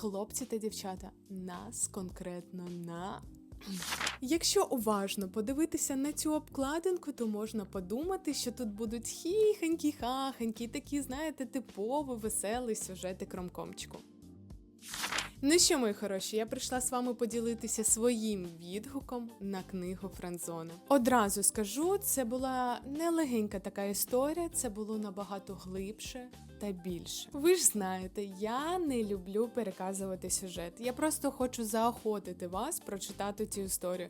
Хлопці та дівчата, нас конкретно на. Якщо уважно подивитися на цю обкладинку, то можна подумати, що тут будуть хіхенькі, хахенькі, такі, знаєте, типово веселий сюжети ромкомчику. Ну що, мої хороші, я прийшла з вами поділитися своїм відгуком на книгу Франзона. Одразу скажу, це була не легенька така історія, це було набагато глибше та більше. Ви ж знаєте, я не люблю переказувати сюжет. Я просто хочу заохотити вас прочитати цю історію.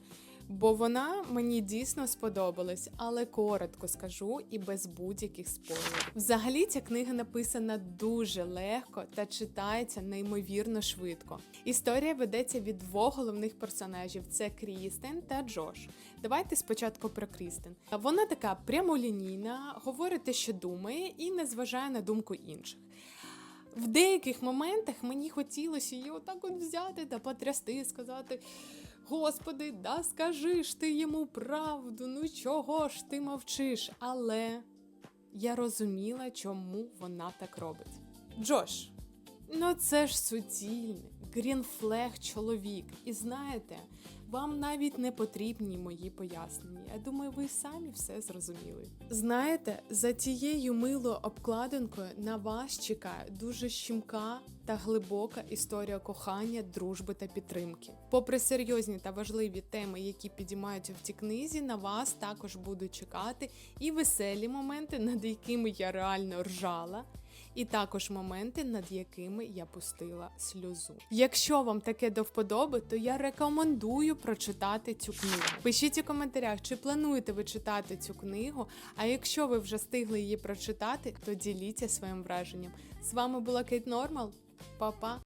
Бо вона мені дійсно сподобалась, але коротко скажу і без будь-яких спойлерів. Взагалі ця книга написана дуже легко та читається неймовірно швидко. Історія ведеться від двох головних персонажів: це Крістен та Джош. Давайте спочатку про Крістен. Вона така прямолінійна, говорить те, що думає, і не зважає на думку інших. В деяких моментах мені хотілося її отак от взяти та потрясти сказати: Господи, да скажи ж ти йому правду, ну чого ж ти мовчиш? Але я розуміла, чому вона так робить. Джош, ну це ж суцільний, грінфлег чоловік. І знаєте, вам навіть не потрібні мої пояснення. Я думаю, ви самі все зрозуміли. Знаєте, за тією милою обкладинкою на вас чекає дуже щімка та глибока історія кохання, дружби та підтримки. Попри серйозні та важливі теми, які підіймаються в цій книзі, на вас також будуть чекати і веселі моменти, над якими я реально ржала. І також моменти, над якими я пустила сльозу. Якщо вам таке до вподоби, то я рекомендую прочитати цю книгу. Пишіть у коментарях, чи плануєте ви читати цю книгу. А якщо ви вже встигли її прочитати, то діліться своїм враженням. З вами була Кейт Нормал. Па-па!